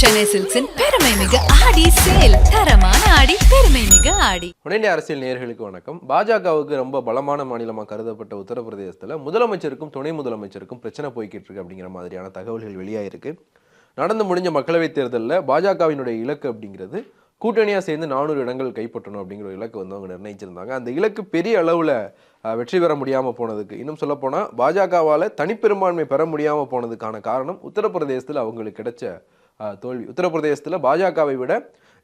சென்னை சில்க்ஸின் பெருமை ஆடி சேல். தரமான ஆடி பெருமை ஆடி. அரசியல் நேர்களுக்கு வணக்கம். பாஜகவுக்கு ரொம்ப பலமான மாநிலமாக கருதப்பட்ட உத்தரப்பிரதேசத்தில் முதலமைச்சருக்கும் துணை முதலமைச்சருக்கும் பிரச்சனை போய்கிட்டு இருக்கு அப்படிங்கிற மாதிரியான தகவல்கள் வெளியாயிருக்கு. நடந்து முடிஞ்ச மக்களவைத் தேர்தலில் பாஜகவினுடைய இலக்கு அப்படிங்கிறது கூட்டணியாக சேர்ந்து நானூறு இடங்கள் கைப்பற்றணும் அப்படிங்கிற ஒரு இலக்கு வந்து அவங்க நிர்ணயிச்சிருந்தாங்க. அந்த இலக்கு பெரிய அளவில் வெற்றி பெற முடியாமல் போனதுக்கு இன்னும் சொல்லப்போனால் பாஜகவால் தனிப்பெரும்பான்மை பெற முடியாமல் போனதுக்கான காரணம் உத்தரப்பிரதேசத்தில் அவங்களுக்கு கிடைச்ச தோல்வி. உத்தரப்பிரதேசத்தில் பாஜகவை விட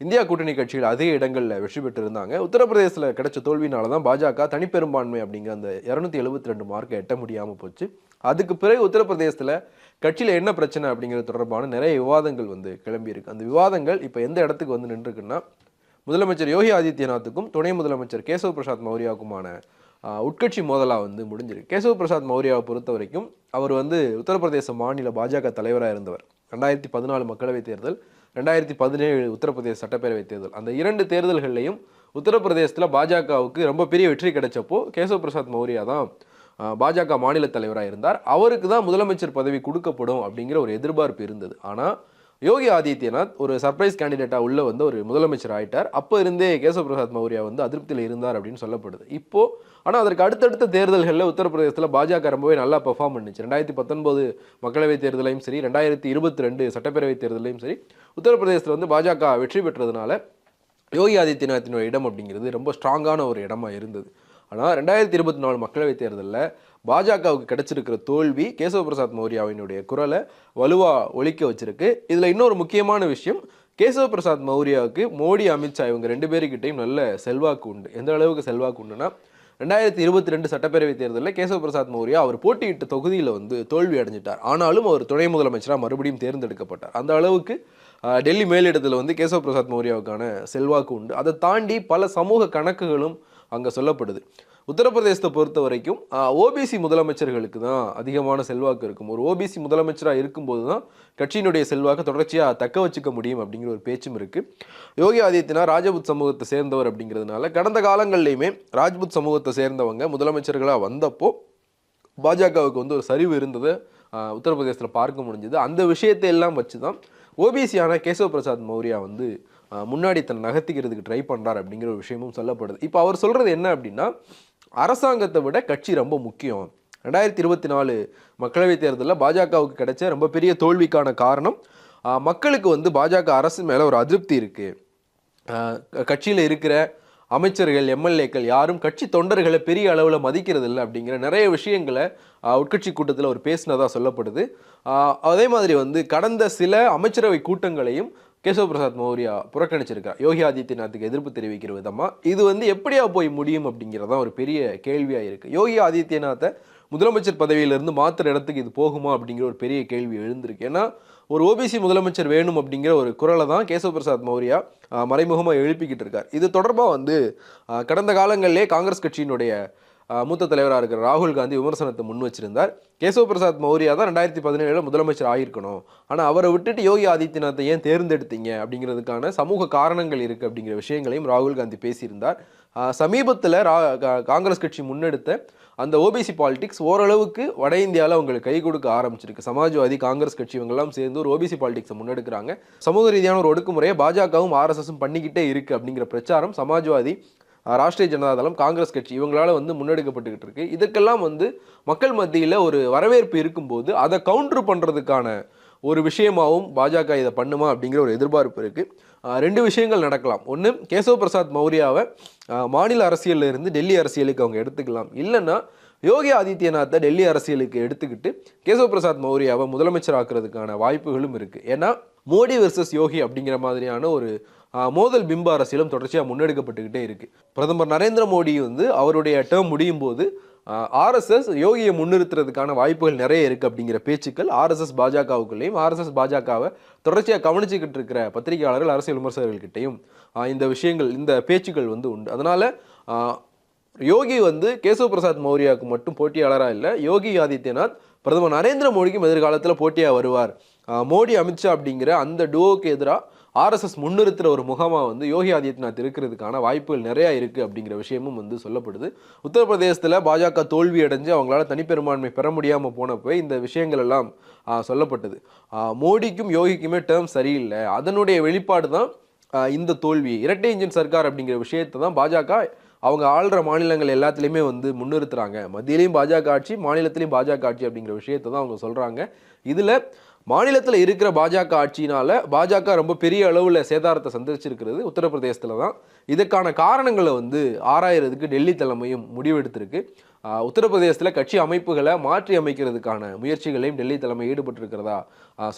இந்தியா கூட்டணி கட்சிகள் அதிக இடங்களில் வெற்றி பெற்றிருந்தாங்க. உத்தரப்பிரதேசத்தில் கிடைச்ச தோல்வினால தான் பாஜக தனிப்பெரும்பான்மை அப்படிங்கிற அந்த இரநூத்தி எழுபத்தி ரெண்டு மார்க்கை எட்ட முடியாமல் போச்சு. அதுக்கு பிறகு உத்தரப்பிரதேசத்தில் கட்சியில் என்ன பிரச்சனை அப்படிங்கிறது தொடர்பான நிறைய விவாதங்கள் வந்து கிளம்பியிருக்கு அந்த விவாதங்கள் இப்போ எந்த இடத்துக்கு வந்து நின்றுருக்குன்னா முதலமைச்சர் யோகி ஆதித்யநாத்துக்கும் துணை முதலமைச்சர் கேசவ் பிரசாத் மௌரியாவுக்குமான உட்கட்சி மோதலாக வந்து முடிஞ்சிருக்கு. கேசவ் பிரசாத் மௌரியாவை பொறுத்த வரைக்கும் அவர் வந்து உத்தரப்பிரதேச மாநில பாஜக தலைவராக இருந்தவர். ரெண்டாயிரத்தி பதினாலு மக்களவைத் தேர்தல் ரெண்டாயிரத்தி பதினேழு உத்தரப்பிரதேச சட்டப்பேரவைத் தேர்தல். அந்த இரண்டு தேர்தல்கள்லையும் உத்தரப்பிரதேசத்தில் பாஜகவுக்கு ரொம்ப பெரிய வெற்றி கிடைச்சப்போ கேசவ பிரசாத் மௌரியா தான் பாஜக மாநில தலைவராக இருந்தார் அவருக்கு தான் முதலமைச்சர் பதவி கொடுக்கப்படும் அப்படிங்கிற ஒரு எதிர்பார்ப்பு இருந்தது. ஆனால் யோகி ஆதித்யநாத் ஒரு சர்ப்ரைஸ் கேண்டிடேட்டாக உள்ள வந்து ஒரு முதலமைச்சர் ஆயிட்டார். அப்போ இருந்தே கேசவ பிரசாத் மௌரியா வந்து அதிருப்தியில் இருந்தார் அப்படின்னு சொல்லப்படுது. இப்போ ஆனால் அதற்கு அடுத்தடுத்த தேர்தல்களில் உத்தரப்பிரதேசத்தில் பாஜக ரொம்பவே நல்லா பெர்ஃபார்ம் பண்ணுச்சு. ரெண்டாயிரத்தி பத்தொன்பது மக்களவைத் தேர்தலையும் சரி ரெண்டாயிரத்தி இருபத்தி ரெண்டு சட்டப்பேரவைத் தேர்தலையும் சரி உத்தரப்பிரதேசத்தில் வந்து பாஜக வெற்றி பெற்றதுனால யோகி ஆதித்யநாத்தினுடைய இடம் அப்படிங்கிறது ரொம்ப ஸ்ட்ராங்கான ஒரு இடமா இருந்தது. ஆனால் ரெண்டாயிரத்தி இருபத்தி நாலு மக்களவைத் தேர்தலில் பாஜகவுக்கு கிடைச்சிருக்கிற தோல்வி கேசவ பிரசாத் மௌரியாவினுடைய குரலை வலுவாக ஒழிக்க வச்சிருக்கு. இதில் இன்னொரு முக்கியமான விஷயம் கேசவ பிரசாத் மௌரியாவுக்கு மோடி அமித்ஷா இவங்க ரெண்டு பேருக்கிட்டையும் நல்ல செல்வாக்கு உண்டு. எந்த அளவுக்கு செல்வாக்கு உண்டுன்னா ரெண்டாயிரத்தி இருபத்தி ரெண்டு சட்டப்பேரவை தேர்தலில் கேசவ பிரசாத் மௌரியா அவர் போட்டியிட்ட தொகுதியில் வந்து தோல்வி அடைஞ்சிட்டார். ஆனாலும் அவர் துணை முதலமைச்சராக மறுபடியும் தேர்ந்தெடுக்கப்பட்டார். அந்த அளவுக்கு டெல்லி மேலிடத்தில் வந்து கேசவ பிரசாத் மௌரியாவுக்கான செல்வாக்கு உண்டு. அதை தாண்டி பல சமூக கணக்குகளும் அங்கே சொல்லப்படுது. உத்தரப்பிரதேசத்தை பொறுத்த வரைக்கும் ஓபிசி முதலமைச்சர்களுக்கு தான் அதிகமான செல்வாக்கு இருக்கும். ஒரு ஓபிசி முதலமைச்சராக இருக்கும்போது தான் கட்சியினுடைய செல்வாக்கை தொடர்ச்சியாக தக்க வச்சுக்க முடியும் அப்படிங்கிற ஒரு பேச்சும் இருக்குது யோகி ஆதித்யநாத் ராஜபுத் சமூகத்தை சேர்ந்தவர் அப்படிங்கிறதுனால கடந்த காலங்கள்லையுமே ராஜ்புத் சமூகத்தை சேர்ந்தவங்க முதலமைச்சர்களாக வந்தப்போ பாஜகவுக்கு வந்து ஒரு சரிவு இருந்ததை உத்தரப்பிரதேசத்தில் பார்க்க முடிஞ்சது. அந்த விஷயத்தை எல்லாம் வச்சு தான் ஓபிசியான கேசவ பிரசாத் மௌரியா வந்து முன்னாடி தன்னை நகர்த்திக்கிறதுக்கு ட்ரை பண்ணுறார் அப்படிங்கிற ஒரு விஷயமும் சொல்லப்படுது. இப்போ அவர் சொல்கிறது என்ன அப்படின்னா அரசாங்கத்தை விட கட்சி ரொம்ப முக்கியம். ரெண்டாயிரத்தி இருபத்தி நாலு மக்களவைத் தேர்தலில் பாஜகவுக்கு கிடைச்ச ரொம்ப பெரிய தோல்விக்கான காரணம் மக்களுக்கு வந்து பாஜக அரசு மேலே ஒரு அதிருப்தி இருக்குது கட்சியில் இருக்கிற அமைச்சர்கள் எம்எல்ஏக்கள் யாரும் கட்சி தொண்டர்களை பெரிய அளவில் மதிக்கிறது இல்லை அப்படிங்கிற நிறைய விஷயங்களை உட்கட்சி கூட்டத்தில் அவர் பேசினதாக சொல்லப்படுது. அதே மாதிரி வந்து கடந்த சில அமைச்சரவை கூட்டங்களையும் கேசவ பிரசாத் மௌரியா புறக்கணிச்சிருக்கார் யோகி ஆதித்யநாத்துக்கு எதிர்ப்பு தெரிவிக்கிற விதமாக இது வந்து எப்படியா போய் முடியும் அப்படிங்கிறதான் ஒரு பெரிய கேள்வியாக இருக்குது யோகி ஆதித்யநாத்தை முதலமைச்சர் பதவியிலிருந்து மாத்திர இடத்துக்கு இது போகுமா அப்படிங்கிற ஒரு பெரிய கேள்வி எழுந்திருக்கு. ஏன்னா ஒரு ஓபிசி முதலமைச்சர் வேணும் அப்படிங்கிற ஒரு குரலை தான் கேசவ பிரசாத் மௌரியா மறைமுகமாக எழுப்பிக்கிட்டு இருக்கார். இது தொடர்பாக வந்து கடந்த காலங்களிலே காங்கிரஸ் கட்சியினுடைய மூத்த தலைவராக இருக்கிற ராகுல் காந்தி விமர்சனத்தை முன் வச்சிருந்தார். கேசவ பிரசாத் மௌரியா தான் ரெண்டாயிரத்தி பதினேழில் முதலமைச்சர் ஆகியிருக்கணும். ஆனால் அவரை விட்டுட்டு யோகி ஆதித்யநாத்தை ஏன் தேர்ந்தெடுத்தீங்க அப்படிங்கிறதுக்கான சமூக காரணங்கள் இருக்குது அப்படிங்கிற விஷயங்களையும் ராகுல் காந்தி பேசியிருந்தார். சமீபத்தில் ரா கா- காங்கிரஸ் கட்சி முன்னெடுத்த அந்த ஓபிசி பாலிடிக்ஸ் ஓரளவுக்கு வட இந்தியாவில் அவங்களுக்கு கை கொடுக்க ஆரம்பிச்சிருக்கு. சமாஜ்வாதி காங்கிரஸ் கட்சி இவங்கெல்லாம் சேர்ந்து ஒரு ஓபிசி பாலிடிக்ஸை முன்னெடுக்கிறாங்க. சமூக ரீதியான ஒரு ஒடுக்குமுறையை பாஜகவும் ஆர்எஸ்எஸும் பண்ணிக்கிட்டே இருக்குது அப்படிங்கிற பிரச்சாரம் சமாஜ்வாதி ராஷ்டிரிய ஜனதாதளம் காங்கிரஸ் கட்சி இவங்களால வந்து முன்னெடுக்கப்பட்டுக்கிட்டு இருக்கு. இதுக்கெல்லாம் வந்து மக்கள் மத்தியில் ஒரு வரவேற்பு இருக்கும்போது அதை கவுண்டர் பண்ணுறதுக்கான ஒரு விஷயமாகவும் பாஜக இதை பண்ணுமா அப்படிங்கிற ஒரு எதிர்பார்ப்பு இருக்குது ரெண்டு விஷயங்கள் நடக்கலாம். ஒன்று கேசவ பிரசாத் மௌரியாவை மாநில அரசியலில் இருந்து டெல்லி அரசியலுக்கு அவங்க எடுத்துக்கலாம். இல்லைன்னா யோகி ஆதித்யநாத்தை டெல்லி அரசியலுக்கு எடுத்துக்கிட்டு கேசவ பிரசாத் மௌரியாவை முதலமைச்சர் ஆக்குறதுக்கான வாய்ப்புகளும் இருக்குது ஏன்னா மோடி வெர்சஸ் யோகி அப்படிங்கிற மாதிரியான ஒரு மோதல் பிம்ப அரசியலும் தொடர்ச்சியாக முன்னெடுக்கப்பட்டுக்கிட்டே இருக்குது பிரதமர் நரேந்திர மோடி வந்து அவருடைய டேர்ம் முடியும் போது ஆர்எஸ்எஸ் யோகியை முன்னிறுத்துறதுக்கான வாய்ப்புகள் நிறைய இருக்குது அப்படிங்கிற பேச்சுக்கள் ஆர்எஸ்எஸ் பாஜகவுக்குள்ளேயும் ஆர்எஸ்எஸ் பாஜகவை தொடர்ச்சியாக கவனிச்சுக்கிட்டு இருக்கிற பத்திரிகையாளர்கள் அரசியல் விமர்சகர்கள்கிட்டையும் இந்த விஷயங்கள் இந்த பேச்சுக்கள் வந்து உண்டு. அதனால் யோகி வந்து கேசவ பிரசாத் மௌரியாவுக்கு மட்டும் போட்டியாளராக இல்லை யோகி ஆதித்யநாத் பிரதமர் நரேந்திர மோடிக்கும் எதிர்காலத்தில் போட்டியாக வருவார் மோடி அமித்ஷா அப்படிங்கிற அந்த டுவோக்கு எதிராக ஆர்எஸ்எஸ் முன்னிறுத்துற ஒரு முகமாக வந்து யோகி ஆதித்யநாத் இருக்கிறதுக்கான வாய்ப்புகள் நிறையா இருக்குது அப்படிங்கிற விஷயமும் வந்து சொல்லப்படுது. உத்தரப்பிரதேசத்தில் பாஜக தோல்வி அடைஞ்சு அவங்களால தனிப்பெரும்பான்மை பெற முடியாமல் போனப்போ இந்த விஷயங்கள் எல்லாம் சொல்லப்பட்டது. மோடிக்கும் யோகிக்குமே டேர்ம் சரியில்லை. அதனுடைய வெளிப்பாடு தான் இந்த தோல்வி. இரட்டை இன்ஜின் சர்க்கார் அப்படிங்கிற விஷயத்தை தான் பாஜக அவங்க ஆள்ற மாநிலங்கள் எல்லாத்துலேயுமே வந்து முன்னிறுத்துறாங்க. மத்தியிலையும் பாஜக ஆட்சி மாநிலத்திலையும் பாஜக ஆட்சி அப்படிங்கிற விஷயத்தை தான் அவங்க சொல்கிறாங்க இதில் மாநிலத்தில் இருக்கிற பாஜக ஆட்சியினால பாஜக ரொம்ப பெரிய அளவில் சேதாரத்தை சந்திச்சிருக்கிறது உத்தரப்பிரதேசத்தில் தான். இதுக்கான காரணங்களை வந்து ஆராயறதுக்கு டெல்லி தலைமையும் முடிவெடுத்திருக்கு. உத்தரப்பிரதேசத்தில் கட்சி அமைப்புகளை மாற்றி அமைக்கிறதுக்கான முயற்சிகளையும் டெல்லி தலைமை ஈடுபட்டிருக்கிறதா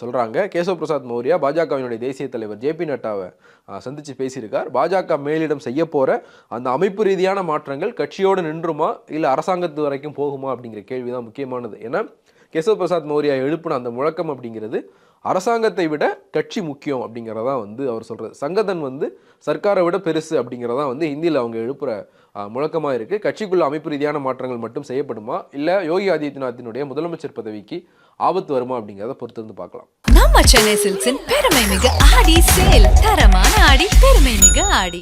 சொல்கிறாங்க கேசவ பிரசாத் மௌரியா பாஜகவினுடைய தேசிய தலைவர் ஜே பி நட்டாவை சந்தித்து பேசியிருக்கார். பாஜக மேலிடம் செய்ய போகிற அந்த அமைப்பு ரீதியான மாற்றங்கள் கட்சியோடு நின்றுமா இல்லை அரசாங்கத்து வரைக்கும் போகுமா அப்படிங்கிற கேள்வி தான் முக்கியமானது. ஏன்னா கேசவ பிரசாத் மௌரியா எழுப்பின அந்த முழக்கம் அப்படிங்கிறது அரசாங்கத்தை விட கட்சி முக்கியம் அப்படிங்கிறதா வந்து அவர் சொல்கிறது சங்கதன் வந்து சர்க்காரை விட பெருசு அப்படிங்கிறதா வந்து ஹிந்தியில் அவங்க எழுப்புற முழக்கமாக இருக்குது இருக்கு. கட்சிக்குள்ள அமைப்பு ரீதியான மாற்றங்கள் மட்டும் செய்யப்படுமா? இல்லை யோகி ஆதித்யநாத்தினுடைய முதலமைச்சர் பதவிக்கு ஆபத்து வருமா அப்படிங்கிறத பொறுத்து வந்து பார்க்கலாம். நம்ம சென்னை சில்க்ஸின் பெருமை மிக ஆடி சேல். தரமான ஆடி பெருமை மிக ஆடி.